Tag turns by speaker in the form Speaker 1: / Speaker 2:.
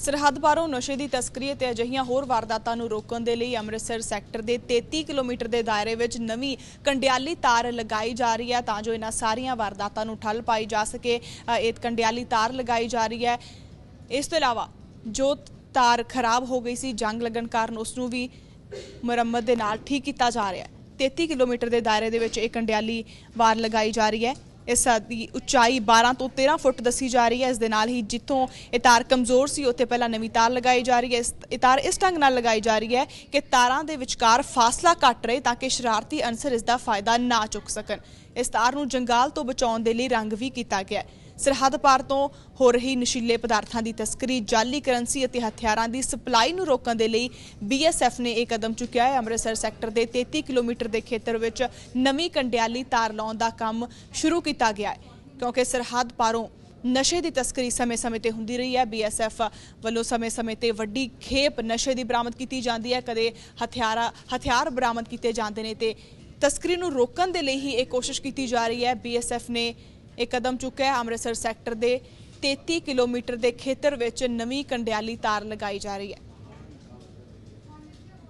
Speaker 1: ਸਰਹੱਦ ਪਾਰੋਂ ਨਸ਼ੇ ਦੀ ਤਸਕਰੀ ਤੇ ਅਜਿਹੀਆਂ ਹੋਰ ਵਾਰਦਾਤਾਂ ਨੂੰ ਰੋਕਣ ਦੇ ਲਈ ਅੰਮ੍ਰਿਤਸਰ ਸੈਕਟਰ ਦੇ 33 ਕਿਲੋਮੀਟਰ ਦੇ ਦਾਇਰੇ ਵਿੱਚ ਨਵੀਂ ਕੰਡਿਆਲੀ ਤਾਰ ਲਗਾਈ ਜਾ ਰਹੀ ਹੈ ਤਾਂ ਜੋ ਇਹਨਾਂ ਸਾਰੀਆਂ ਵਾਰਦਾਤਾਂ ਨੂੰ ਠੱਲ ਪਾਈ ਜਾ ਸਕੇ। ਇਹ ਕੰਡਿਆਲੀ ਤਾਰ ਲਗਾਈ ਜਾ ਰਹੀ ਹੈ। ਇਸ ਤੋਂ ਇਲਾਵਾ ਜੋ ਤਾਰ ਖਰਾਬ ਹੋ ਗਈ ਸੀ। ਜੰਗ ਲੱਗਣ ਕਾਰਨ ਉਸ ਨੂੰ ਵੀ ਮੁਰੰਮਤ ਦੇ ਨਾਲ ਠੀਕ ਕੀਤਾ ਜਾ ਰਿਹਾ ਹੈ। 33 ਕਿਲੋਮੀਟਰ ਦੇ ਦਾਇਰੇ ਦੇ ਵਿੱਚ ਇਹ ਕੰਡਿਆਲੀ ਵਾਰ ਲਗਾਈ ਜਾ ਰਹੀ ਹੈ। ਇਸ ਦੀ ਉਚਾਈ 12 ਤੋਂ 13 ਫੁੱਟ ਦੱਸੀ ਜਾ ਰਹੀ ਹੈ। ਇਸ ਦੇ ਨਾਲ ਹੀ ਜਿੱਥੋਂ ਇਹ ਤਾਰ ਕਮਜ਼ੋਰ ਸੀ, ਉੱਥੇ ਪਹਿਲਾਂ ਨਵੀਂ ਤਾਰ ਲਗਾਈ ਜਾ ਰਹੀ ਹੈ। ਇਸ, ਇਹ ਤਾਰ ਇਸ ਢੰਗ ਨਾਲ ਲਗਾਈ ਜਾ ਰਹੀ ਹੈ ਕਿ ਤਾਰਾਂ ਦੇ ਵਿਚਕਾਰ ਫਾਸਲਾ ਘੱਟ ਰਹੇ ਤਾਂ ਕਿ ਸ਼ਰਾਰਤੀ ਅਨਸਰ ਇਸ ਦਾ ਫਾਇਦਾ ਨਾ ਚੁੱਕ ਸਕਣ। ਇਸ ਤਾਰ ਨੂੰ ਜੰਗਾਲ ਤੋਂ ਬਚਾਉਣ ਦੇ ਲਈ ਰੰਗ ਵੀ ਕੀਤਾ ਗਿਆ ਹੈ। ਸਰਹੱਦ ਪਾਰ ਤੋਂ ਹੋ ਰਹੀ ਨਸ਼ੀਲੇ ਪਦਾਰਥਾਂ ਦੀ ਤਸਕਰੀ, ਜਾਲੀ ਕਰੰਸੀ ਅਤੇ ਹਥਿਆਰਾਂ ਦੀ ਸਪਲਾਈ ਨੂੰ ਰੋਕਣ ਦੇ ਲਈ ਬੀਐਸਐਫ ਨੇ ਇਹ ਕਦਮ ਚੁੱਕਿਆ ਹੈ। ਅੰਮ੍ਰਿਤਸਰ ਸੈਕਟਰ ਦੇ 33 ਕਿਲੋਮੀਟਰ ਦੇ ਖੇਤਰ ਵਿੱਚ ਨਵੀਂ ਕੰਡਿਆਲੀ ਤਾਰ ਲਾਉਣ ਦਾ ਕੰਮ ਸ਼ੁਰੂ ਕੀਤਾ ਗਿਆ ਹੈ। ਕਿਉਂਕਿ ਸਰਹੱਦ ਪਾਰੋਂ ਨਸ਼ੇ ਦੀ ਤਸਕਰੀ ਸਮੇਂ-ਸਮੇਂ ਤੇ ਹੁੰਦੀ ਰਹੀ ਹੈ। ਬੀਐਸਐਫ ਵੱਲੋਂ ਸਮੇਂ-ਸਮੇਂ ਤੇ ਵੱਡੀ ਖੇਪ ਨਸ਼ੇ ਦੀ ਬਰਾਮਦ ਕੀਤੀ ਜਾਂਦੀ ਹੈ। ਕਦੇ ਹਥਿਆਰਾ, ਹਥਿਆਰ ਬਰਾਮਦ ਕੀਤੇ ਜਾਂਦੇ ਨੇ ਤੇ ਤਸਕਰੀ ਨੂੰ ਰੋਕਣ ਦੇ ਲਈ ਹੀ ਇਹ ਕੋਸ਼ਿਸ਼ ਕੀਤੀ ਜਾ ਰਹੀ ਹੈ। ਬੀਐਸਐਫ ਨੇ ਇਹ ਕਦਮ ਚੁੱਕਿਆ ਹੈ। ਅੰਮ੍ਰਿਤਸਰ ਸੈਕਟਰ ਦੇ 33 ਕਿਲੋਮੀਟਰ ਦੇ ਖੇਤਰ ਵਿੱਚ ਨਵੀਂ ਕੰਡਿਆਲੀ ਤਾਰ ਲਗਾਈ ਜਾ ਰਹੀ ਹੈ।